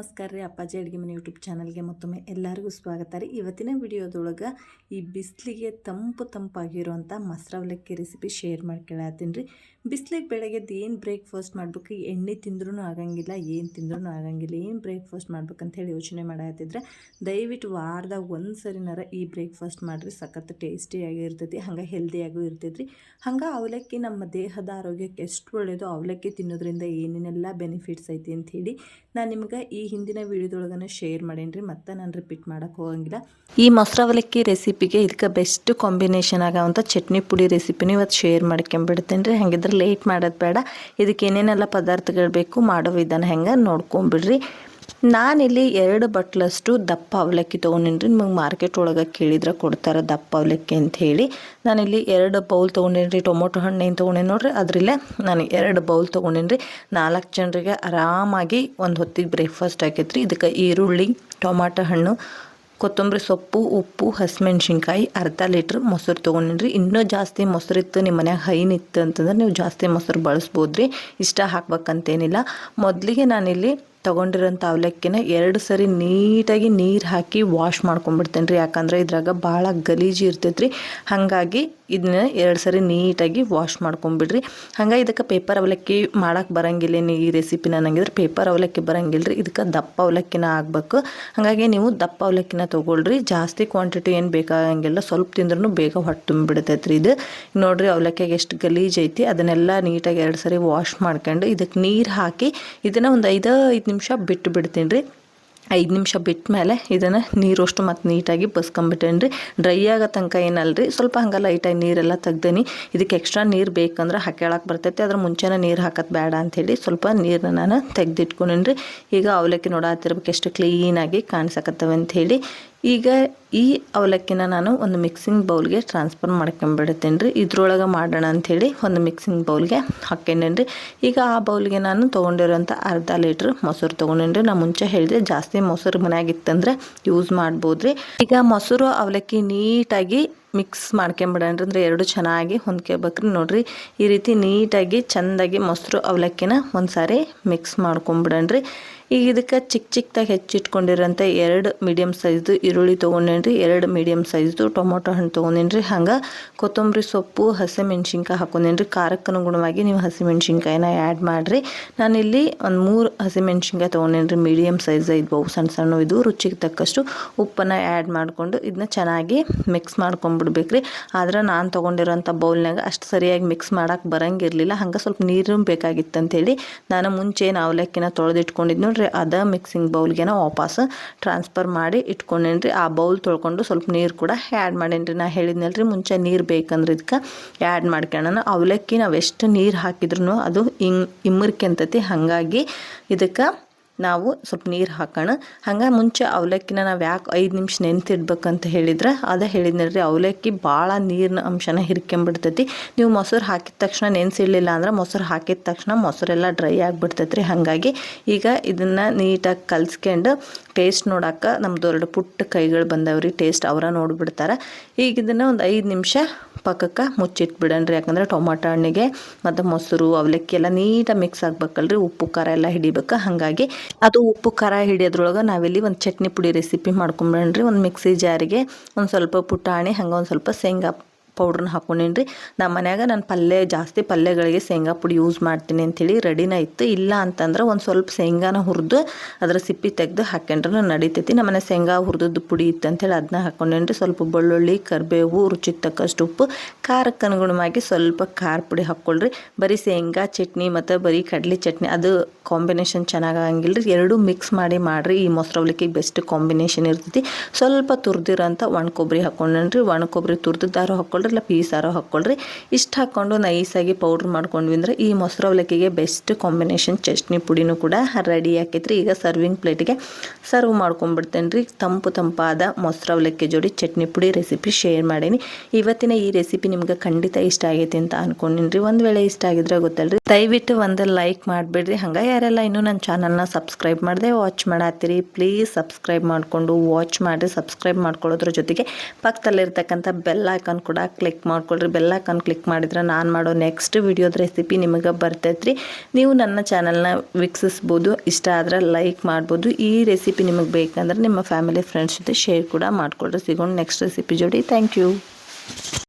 ನಮಸ್ಕಾರ ರೀ ಅಪ್ಪಾಜಿ ಅಡುಗೆ ಮನೆ ಯೂಟ್ಯೂಬ್ ಚಾನಲ್ಗೆ ಮತ್ತೊಮ್ಮೆ ಎಲ್ಲರಿಗೂ ಸ್ವಾಗತ ರೀ. ಇವತ್ತಿನ ವಿಡಿಯೋದೊಳಗೆ ಈ ಬಿಸಿಲಿಗೆ ತಂಪು ತಂಪಾಗಿರೋಂಥ ಮೊಸರು ಅವಲಕ್ಕಿ ರೆಸಿಪಿ ಶೇರ್ ಮಾಡ್ಕೊಳತ್ತೀನಿ ರೀ. ಬಿಸಿಲಿಗೆ ಬೆಳಗ್ಗೆದ್ದು ಏನು ಬ್ರೇಕ್ಫಾಸ್ಟ್ ಮಾಡಬೇಕು? ಎಣ್ಣೆ ತಿಂದ್ರೂ ಆಗಂಗಿಲ್ಲ, ಏನು ತಿಂದ್ರೂ ಆಗಂಗಿಲ್ಲ, ಏನು ಬ್ರೇಕ್ಫಾಸ್ಟ್ ಮಾಡ್ಬೇಕಂತ ಹೇಳಿ ಯೋಚನೆ ಮಾಡತ್ತಿದ್ರೆ. ದಯವಿಟ್ಟು ವಾರದಾಗ ಒಂದು ಸರಿನಾರ ಈ ಬ್ರೇಕ್ಫಾಸ್ಟ್ ಮಾಡಿರಿ. ಸಖತ್ ಟೇಸ್ಟಿಯಾಗಿ ಇರ್ತೈತಿ, ಹಂಗೆ ಹೆಲ್ದಿಯಾಗೂ ಇರ್ತೈತಿ ರೀ ಹಂಗೆ ಅವಲಕ್ಕಿ ನಮ್ಮ ದೇಹದ ಆರೋಗ್ಯಕ್ಕೆ ಎಷ್ಟು ಒಳ್ಳೆಯದು ಅವಲಕ್ಕಿ ತಿನ್ನೋದ್ರಿಂದ ಏನೇನೆಲ್ಲ ಬೆನಿಫಿಟ್ಸ್ ಐತಿ ಅಂತ ಹೇಳಿ ನಾನು ನಿಮ್ಗೆ ಈ ಹಿಂದಿನ ವೀಡಿಯೋದೊಳಗನ ಶೇರ್ ಮಾಡೇನ್ರಿ ರೀ ಮತ್ತೆ ನಾನು ರಿಪೀಟ್ ಮಾಡೋಕ್ಕೆ ಹೋಗಂಗಿಲ್ಲ. ಈ ಮೊಸರು ಅವಲಕ್ಕಿ ರೆಸಿಪಿಗೆ ಇದಕ್ಕೆ ಬೆಸ್ಟ್ ಕಾಂಬಿನೇಷನ್ ಆಗೋವಂಥ ಚಟ್ನಿ ಪುಡಿ ರೆಸಿಪಿನೂ ಇವತ್ತು ಶೇರ್ ಮಾಡ್ಕೊಂಬಿಡ್ತೇನೆ ರೀ ಹಾಗಿದ್ರೆ ಲೇಟ್ ಮಾಡೋದು ಬೇಡ. ಇದಕ್ಕೆ ಏನೇನೆಲ್ಲ ಪದಾರ್ಥಗಳು ಬೇಕು ಮಾಡೋ ವಿಧಾನ ಹೆಂಗೆ ನೋಡ್ಕೊಂಬಿಡ್ರಿ. ನಾನಿಲ್ಲಿ ಎರಡು ಬಟ್ಲಷ್ಟು ದಪ್ಪ ಅವಲಕ್ಕಿ ತೊಗೊಂಡಿನಿ ನಿಮಗೆ ಮಾರ್ಕೆಟ್ ಒಳಗೆ ಕೇಳಿದ್ರೆ ಕೊಡ್ತಾರೆ ದಪ್ಪ ಅವಲಕ್ಕಿ ಅಂತ ಹೇಳಿ. ನಾನಿಲ್ಲಿ ಎರಡು ಬೌಲ್ ತೊಗೊಂಡಿನ್ರಿ. ಟೊಮೊಟೊ ಹಣ್ಣು ಏನು ತೊಗೊಂಡೇನಿ ನೋಡ್ರಿ, ಅದರಲ್ಲೇ ನಾನು ಎರಡು ಬೌಲ್ ತೊಗೊಂಡಿನ್ರಿ. ನಾಲ್ಕು ಜನರಿಗೆ ಆರಾಮಾಗಿ ಒಂದು ಹೊತ್ತಿಗೆ ಬ್ರೇಕ್ಫಾಸ್ಟ್ ಆಕೈತ್ರಿ. ಇದಕ್ಕೆ ಈರುಳ್ಳಿ, ಟೊಮಾಟೊ ಹಣ್ಣು, ಕೊತ್ತಂಬರಿ ಸೊಪ್ಪು, ಉಪ್ಪು, ಹಸಿಮೆಣ್ಸಿನ್ಕಾಯಿ, ಅರ್ಧ ಲೀಟ್ರ್ ಮೊಸರು ತೊಗೊಂಡಿನ್ರಿ. ಇನ್ನೂ ಜಾಸ್ತಿ ಮೊಸರಿತ್ತು ನಿಮ್ಮ ಮನ್ಯಾಗ ಹೈನ್ ಇತ್ತು ಅಂತಂದ್ರೆ ನೀವು ಜಾಸ್ತಿ ಮೊಸರು ಬಳಸ್ಬೋದು ರೀ ಇಷ್ಟ ಹಾಕ್ಬೇಕಂತೇನಿಲ್ಲ. ಮೊದಲಿಗೆ ನಾನಿಲ್ಲಿ ತೊಗೊಂಡಿರೋಂಥ ಅವಲಕ್ಕಿನ ಎರಡು ಸರಿ ನೀಟಾಗಿ ನೀರು ಹಾಕಿ ವಾಶ್ ಮಾಡ್ಕೊಂಡ್ಬಿಡ್ತೇನೆ ರೀ ಯಾಕಂದ್ರೆ ಇದ್ರಾಗ ಭಾಳ ಗಲೀಜು ಇರ್ತೈತೆ ರೀ ಹಾಗಾಗಿ ಇದನ್ನ ಎರಡು ಸರಿ ನೀಟಾಗಿ ವಾಶ್ ಮಾಡ್ಕೊಂಬಿಡ್ರಿ. ಹಂಗೆ ಇದಕ್ಕೆ ಪೇಪರ್ ಅವಲಕ್ಕಿ ಮಾಡಕ್ಕೆ ಬರಂಗಿಲ್ಲ ಈ ರೆಸಿಪಿನ ನಂಗಿದ್ರೆ ಪೇಪರ್ ಅವಲಕ್ಕಿ ಬರಂಗಿಲ್ಲ ಇದಕ್ಕೆ ದಪ್ಪ ಅವಲಕ್ಕಿನ ಆಗಬೇಕು. ಹಾಗಾಗಿ ನೀವು ದಪ್ಪ ಅವಲಕ್ಕಿನ ತೊಗೊಳ್ರಿ. ಜಾಸ್ತಿ ಕ್ವಾಂಟಿಟಿ ಏನು ಬೇಕಾಗಂಗಿಲ್ಲ. ಸ್ವಲ್ಪ ತಿಂದ್ರೂ ಬೇಗ ಹೊಟ್ಟೆ ತುಂಬಿಬಿಡ್ತೈತೆ ರೀ ಇದು. ನೋಡಿರಿ ಅವಲಕ್ಕಿಗೆ ಎಷ್ಟು ಗಲೀಜ್ ಐತಿ. ಅದನ್ನೆಲ್ಲ ನೀಟಾಗಿ ಎರಡು ಸರಿ ವಾಶ್ ಮಾಡ್ಕೊಂಡು ಇದಕ್ಕೆ ನೀರು ಹಾಕಿ ಇದನ್ನು ಒಂದು ಐದು ಐದು ನಿಮಿಷ ಬಿಟ್ಟು ಬಿಡ್ತೀನಿ ರೀ. ಐದು ನಿಮಿಷ ಬಿಟ್ಟ ಮೇಲೆ ಇದನ್ನು ನೀರಷ್ಟು ಮತ್ತು ನೀಟಾಗಿ ಬಸ್ಕೊಂಬಿಟ್ಟೇನಿ ರೀ ಡ್ರೈ ಆಗೋ ತನಕ ಏನಲ್ಲ ರೀ ಸ್ವಲ್ಪ ಹಂಗೆ ಲೈಟಾಗಿ ನೀರೆಲ್ಲ ತೆಗ್ದೇನಿ. ಇದಕ್ಕೆ ಎಕ್ಸ್ಟ್ರಾ ನೀರು ಬೇಕಂದ್ರೆ ಹಾಕ್ಯಾಳಕ್ಕೆ ಬರ್ತೈತೆ. ಅದ್ರ ಮುಂಚೆನೇ ನೀರು ಹಾಕೋದು ಬೇಡ ಅಂಥೇಳಿ ಸ್ವಲ್ಪ ನೀರನ್ನ ನಾನು ತೆಗೆದಿಟ್ಕೊಂಡೇನಿ ರೀ ಈಗ ಅವಲಕ್ಕಿ ನೋಡಾತಿರ್ಬೇಕು ಎಷ್ಟು ಕ್ಲೀನಾಗಿ ಕಾಣಿಸಕತ್ತವೆ ಅಂಥೇಳಿ ಈಗ ಈ ಅವಲಕ್ಕಿನ ನಾನು ಒಂದು ಮಿಕ್ಸಿಂಗ್ ಬೌಲ್ಗೆ ಟ್ರಾನ್ಸ್ಫರ್ ಮಾಡ್ಕೊಂಬಿಡ್ತೀನಿ ರೀ ಇದ್ರೊಳಗೆ ಮಾಡೋಣ ಅಂಥೇಳಿ ಒಂದು ಮಿಕ್ಸಿಂಗ್ ಬೌಲ್ಗೆ ಹಾಕ್ಕೊಂಡೇನಿ ರೀ ಈಗ ಆ ಬೌಲ್ಗೆ ನಾನು ತೊಗೊಂಡಿರೋಂಥ ಅರ್ಧ ಲೀಟ್ರ್ ಮೊಸರು ತೊಗೊಂಡೇನಿ ರೀ ನಾನು ಮುಂಚೆ ಹೇಳಿದೆ ಜಾಸ್ತಿ ಮೊಸರು ಮನೆಯಾಗಿತ್ತಂದ್ರೆ ಯೂಸ್ ಮಾಡ್ಬೋದು ರೀ ಈಗ ಮೊಸರು ಅವಲಕ್ಕಿ ನೀಟಾಗಿ ಮಿಕ್ಸ್ ಮಾಡ್ಕೊಂಬಿಡೋಣ ಅಂದರೆ ಎರಡು ಚೆನ್ನಾಗಿ ಹೊಂದ್ಕೊಬೇಕ್ರಿ ನೋಡಿರಿ. ಈ ರೀತಿ ನೀಟಾಗಿ ಚೆಂದಾಗಿ ಮೊಸರು ಅವಲಕ್ಕಿನ ಒಂದು ಸಾರಿ ಮಿಕ್ಸ್ ಮಾಡ್ಕೊಂಬಿಡಣ್ರಿ. ಈಗ ಇದಕ್ಕೆ ಚಿಕ್ಕ ಚಿಕ್ಕದಾಗಿ ಹೆಚ್ಚಿಟ್ಕೊಂಡಿರೋಂಥ ಎರಡು ಮೀಡಿಯಮ್ ಸೈಜ್ದು ಈರುಳ್ಳಿ ತೊಗೊಂಡೇನ್ರಿ, ಎರಡು ಮೀಡಿಯಮ್ ಸೈಜ್ದು ಟೊಮೊಟೊ ಹಣ್ಣು ತೊಗೊಂಡೇನ್ರಿ. ಹಂಗೆ ಕೊತ್ತಂಬರಿ ಸೊಪ್ಪು, ಹಸಿಮೆಣ್ಸಿನ್ಕಾಯಿ ಹಾಕೊಂಡೇನ್ರಿ. ಖಾರಕ್ಕೆ ಅನುಗುಣವಾಗಿ ನೀವು ಹಸಿಮೆಣ್ಸಿನ್ಕಾಯಿನ ಆ್ಯಡ್ ಮಾಡಿರಿ. ನಾನಿಲ್ಲಿ ಒಂದು ಮೂರು ಹಸಿಮೆಣ್ಸಿನ್ಕಾಯಿ ತೊಗೊಂಡೇನ್ರಿ. ಮೀಡಿಯಮ್ ಸೈಜ್ ಇದ್ವು ಸಣ್ಣ ಸಣ್ಣ ಇದು. ರುಚಿಗೆ ತಕ್ಕಷ್ಟು ಉಪ್ಪನ್ನು ಆ್ಯಡ್ ಮಾಡಿಕೊಂಡು ಇದನ್ನ ಚೆನ್ನಾಗಿ ಮಿಕ್ಸ್ ಮಾಡ್ಕೊಂಬಿಡ್ಬೇಕ್ರಿ. ಆದ್ರೆ ನಾನು ತೊಗೊಂಡಿರೋಂಥ ಬೌಲ್ನಾಗ ಅಷ್ಟು ಸರಿಯಾಗಿ ಮಿಕ್ಸ್ ಮಾಡೋಕೆ ಬರಂಗಿರಲಿಲ್ಲ. ಹಂಗೆ ಸ್ವಲ್ಪ ನೀರು ಬೇಕಾಗಿತ್ತು ಅಂತೇಳಿ ನಾನು ಮುಂಚೆ ಏನು ಅವಲಕ್ಕಿನ ತೊಳೆದಿಟ್ಕೊಂಡಿದ್ದು ನೋಡ್ರಿ ಅದ ಮಿಕ್ಸಿಂಗ್ ಬೌಲ್ಗೆನ ವಾಪಸ್ ಟ್ರಾನ್ಸ್ಫರ್ ಮಾಡಿ ಇಟ್ಕೊಂಡೇನ್ರಿ. ಆ ಬೌಲ್ ತೊಳ್ಕೊಂಡು ಸ್ವಲ್ಪ ನೀರು ಕೂಡ ಆ್ಯಡ್ ಮಾಡೇನ್ರಿ. ನಾ ಹೇಳಿದ್ನಲ್ಲ ರೀ ಮುಂಚೆ ನೀರು ಬೇಕಂದ್ರೆ ಇದಕ್ಕೆ ಆ್ಯಡ್ ಮಾಡ್ಕೊಳ್ಳೋಣ ಅವಲಕ್ಕಿ ನಾವು ಎಷ್ಟು ನೀರು ಹಾಕಿದ್ರು ಅದು ಹಿಂಗ್ ಇಮ್ಮರ್ಕೆಂತತಿ ಹಾಗಾಗಿ ಇದಕ್ಕೆ ನಾವು ಸ್ವಲ್ಪ ನೀರು ಹಾಕೋಣ. ಹಂಗೆ ಮುಂಚೆ ಅವಲಕ್ಕಿನ ನಾವು ಯಾಕೆ ಐದು ನಿಮಿಷ ನೆನ್ತಿಡ್ಬೇಕಂತ ಹೇಳಿದ್ರೆ ಅದೇ ರೀ ಅವಲಕ್ಕಿ ಭಾಳ ನೀರಿನ ಅಂಶನ ಹಿರ್ಕೊಂಬಿಡ್ತೈತಿ. ನೀವು ಮೊಸರು ಹಾಕಿದ ತಕ್ಷಣ ನೆನೆಸಿಡ್ಲಿಲ್ಲ ಅಂದ್ರೆ ಮೊಸರು ಹಾಕಿದ ತಕ್ಷಣ ಮೊಸರೆಲ್ಲ ಡ್ರೈ ಆಗಿಬಿಡ್ತೈತಿ ರೀ ಹಾಗಾಗಿ ಈಗ ಇದನ್ನು ನೀಟಾಗಿ ಕಲ್ಸ್ಕೊಂಡು ಟೇಸ್ಟ್ ನೋಡೋಕೆ ನಮ್ಮದು ಎರಡು ಪುಟ್ಟ ಕೈಗಳು ಬಂದವ್ರಿ, ಟೇಸ್ಟ್ ಅವರ ನೋಡಿಬಿಡ್ತಾರೆ. ಈಗ ಇದನ್ನು ಒಂದು ಐದು ನಿಮಿಷ ಪಕ್ಕಕ್ಕೆ ಮುಚ್ಚಿಟ್ಬಿಡಣ್ರಿ ಯಾಕಂದರೆ ಟೊಮಾಟೊ ಹಣ್ಣಿಗೆ ಮತ್ತು ಮೊಸರು, ಅವಲಕ್ಕಿ ಎಲ್ಲ ನೀಟಾಗಿ ಮಿಕ್ಸ್ ಆಗ್ಬೇಕಲ್ರಿ. ಉಪ್ಪು, ಖಾರ ಎಲ್ಲ ಹಿಡಿಬೇಕು. ಹಾಗಾಗಿ ಅದು ಉಪ್ಪು, ಖಾರ ಹಿಡಿಯೋದ್ರೊಳಗೆ ನಾವಿಲ್ಲಿ ಒಂದು ಚಟ್ನಿ ಪುಡಿ ರೆಸಿಪಿ ಮಾಡ್ಕೊಂಬಿಡಣ್ರಿ ಒಂದು ಮಿಕ್ಸಿ ಜಾರಿಗೆ ಒಂದು ಸ್ವಲ್ಪ ಪುಟಾಣಿ, ಹಂಗೆ ಒಂದು ಸ್ವಲ್ಪ ಶೇಂಗಾ ಪೌಡ್ರನ್ನ ಹಾಕೊಂಡೇನಿ ರೀ ನಮ್ಮ ಮನ್ಯಾಗ ನಾನು ಪಲ್ಯ ಜಾಸ್ತಿ ಪಲ್ಯಗಳಿಗೆ ಶೇಂಗಾ ಪುಡಿ ಯೂಸ್ ಮಾಡ್ತೀನಿ ಅಂಥೇಳಿ ರೆಡಿನ ಇತ್ತು. ಇಲ್ಲ ಅಂತಂದ್ರೆ ಒಂದು ಸ್ವಲ್ಪ ಶೇಂಗಾನ ಹುರಿದು ಅದರ ಸಿಪ್ಪಿ ತೆಗೆದು ಹಾಕೊಂಡ್ರೆ ನಡೀತೈತಿ. ನಮ್ಮ ಮನೆ ಶೇಂಗಾ ಹುರಿದದ್ದು ಪುಡಿ ಇತ್ತು ಅಂತೇಳಿ ಅದನ್ನ ಹಾಕೊಂಡೇನಿ ರೀ ಸ್ವಲ್ಪ ಬೆಳ್ಳುಳ್ಳಿ, ಕರಿಬೇವು, ರುಚಿಗೆ ತಕ್ಕಷ್ಟು ಉಪ್ಪು ಖಾರಕ್ಕೆ ಅನುಗುಣವಾಗಿ ಸ್ವಲ್ಪ ಖಾರ ಪುಡಿ ಹಾಕ್ಕೊಳ್ರಿ. ಬರೀ ಶೇಂಗಾ ಚಟ್ನಿ ಮತ್ತು ಬರೀ ಕಡಲೆ ಚಟ್ನಿ ಅದು ಕಾಂಬಿನೇಷನ್ ಚೆನ್ನಾಗಂಗಿಲ್ಲ ರೀ ಎರಡೂ ಮಿಕ್ಸ್ ಮಾಡಿ ಮಾಡಿರಿ. ಈ ಮೊಸರವಲಿಕ್ಕಿಗೆ ಬೆಸ್ಟ್ ಕಾಂಬಿನೇಷನ್ ಇರ್ತೈತಿ. ಸ್ವಲ್ಪ ತುರ್ದಿರೋಂಥ ಒಣ ಕೊಬ್ಬರಿ ಹಾಕೊಂಡೇನ್ರಿ. ಒಣ ಕೊಬ್ಬರಿ ತುರ್ದಿದ್ದಾರು ಹಾಕ್ಕೊಳ್ರಿ. ಇಲ್ಲ ಪೀಸಾರೋ ಹಾಕ್ಕೊಳ್ರಿ. ಇಷ್ಟು ಹಾಕ್ಕೊಂಡು ನೈಸಾಗಿ ಪೌಡ್ರ್ ಮಾಡ್ಕೊಂಡ್ವಿ ಅಂದರೆ ಈ ಮೊಸರು ಅವಲಕ್ಕಿಗೆ ಬೆಸ್ಟ್ ಕಾಂಬಿನೇಷನ್ ಚಟ್ನಿ ಪುಡಿನೂ ಕೂಡ ರೆಡಿ ಆಕೈತ್ರಿ. ಈಗ ಸರ್ವಿಂಗ್ ಪ್ಲೇಟಿಗೆ ಸರ್ವ್ ಮಾಡ್ಕೊಂಡ್ಬಿಡ್ತೇನೆ ರೀ ತಂಪು ತಂಪಾದ ಮೊಸರು ಅವಲಕ್ಕಿ ಜೋಡಿ ಚಟ್ನಿ ಪುಡಿ ರೆಸಿಪಿ ಶೇರ್ ಮಾಡೀನಿ. ಇವತ್ತಿನ ಈ ರೆಸಿಪಿ ನಿಮ್ಗೆ ಖಂಡಿತ ಇಷ್ಟ ಆಗೈತಿ ಅಂತ ಅನ್ಕೊಂಡಿನಿ ರೀ ಒಂದು ವೇಳೆ ಇಷ್ಟ ಆಗಿದ್ರೆ ಗೊತ್ತಲ್ರಿ. ದಯವಿಟ್ಟು ಒಂದು ಲೈಕ್ ಮಾಡಿಬಿಡ್ರಿ. ಹಂಗೆ ಯಾರೆಲ್ಲ ಇನ್ನೂ ನನ್ನ ಚಾನಲ್ನ ಸಬ್ಸ್ಕ್ರೈಬ್ ಮಾಡಿದೆ ವಾಚ್ ಮಾಡತ್ತೀರಿ, ಪ್ಲೀಸ್ ಸಬ್ಸ್ಕ್ರೈಬ್ ಮಾಡಿಕೊಂಡು ವಾಚ್ ಮಾಡಿ ಸಬ್ಸ್ಕ್ರೈಬ್ ಮಾಡ್ಕೊಳ್ಳೋದ್ರ ಜೊತೆಗೆ ಪಕ್ಕದಲ್ಲಿರ್ತಕ್ಕಂಥ ಬೆಲ್ ಐಕಾನ್ ಕೂಡ ಕ್ಲಿಕ್ ಮಾಡ್ಕೊಳ್ರಿ ಬೆಲ್ ಕನ್ ಕ್ಲಿಕ್ ಮಾಡಿದ್ರೆ ನಾನು ಮಾಡೋ ನೆಕ್ಸ್ಟ್ ವಿಡಿಯೋದ ರೆಸಿಪಿ ನಿಮಗೆ ಬರ್ತೈತ್ರಿ. ನೀವು ನನ್ನ ಚಾನಲ್ನ ವೀಕ್ಷಿಸ್ಬೋದು, ಇಷ್ಟ ಆದ್ರೆ ಲೈಕ್ ಮಾಡ್ಬೋದು. ಈ ರೆಸಿಪಿ ನಿಮಗೆ ಬೇಕಂದ್ರೆ ನಿಮ್ಮ ಫ್ಯಾಮಿಲಿ ಫ್ರೆಂಡ್ಸ್ ಜೊತೆ ಶೇರ್ ಕೂಡ ಮಾಡ್ಕೊಳ್ರಿ. ಸಿಗೋಣ ನೆಕ್ಸ್ಟ್ ರೆಸಿಪಿ ಜೋಡಿ. Thank you